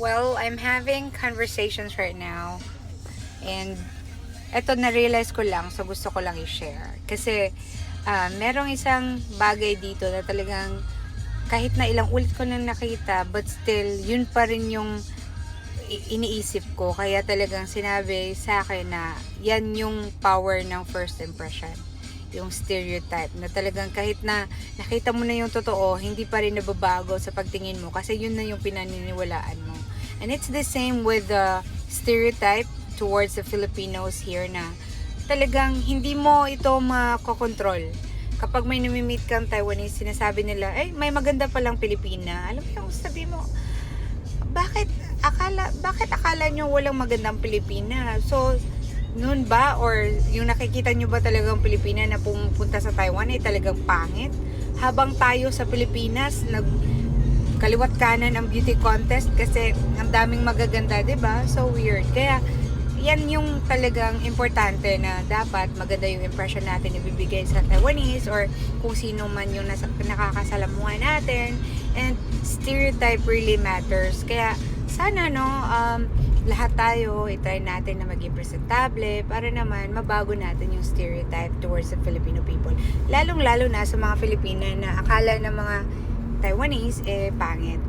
Well, I'm having conversations right now. And eto na-realize ko lang, so gusto ko lang i-share. Kasi ah, merong isang bagay dito na talagang kahit na ilang ulit ko nang nakita, but still, yun pa rin yung iniisip ko. Kaya talagang sinabi sa akin na yan yung power ng first impression. Yung stereotype na talagang kahit na nakita mo na yung totoo, hindi pa rin nababago sa pagtingin mo kasi yun na yung pinaniniwalaan mo. And it's the same with the stereotype towards the Filipinos here na talagang hindi mo ito makokontrol. Kapag may namimit kang Taiwanese, sinasabi nila, ay, may maganda palang Pilipina. Alam mo yung sabi mo, bakit akala bakit akala nyo walang magandang Pilipina? So, noon ba or yung nakikita nyo ba talagang Pilipina na pumupunta sa Taiwan ay talagang pangit? Habang tayo sa Pilipinas nag kaliwat kanan ang beauty contest kasi ang daming magaganda, 'di ba? So weird. Kaya yan yung talagang importante na dapat maganda yung impression natin ibibigay sa Taiwanese or kung sino man yung nasa, nakakasalamuhan natin and stereotype really matters kaya sana no um, lahat tayo itry natin na maging presentable para naman mabago natin yung stereotype towards the Filipino people lalong lalo na sa mga Filipina na akala ng mga Taiwanese eh pangit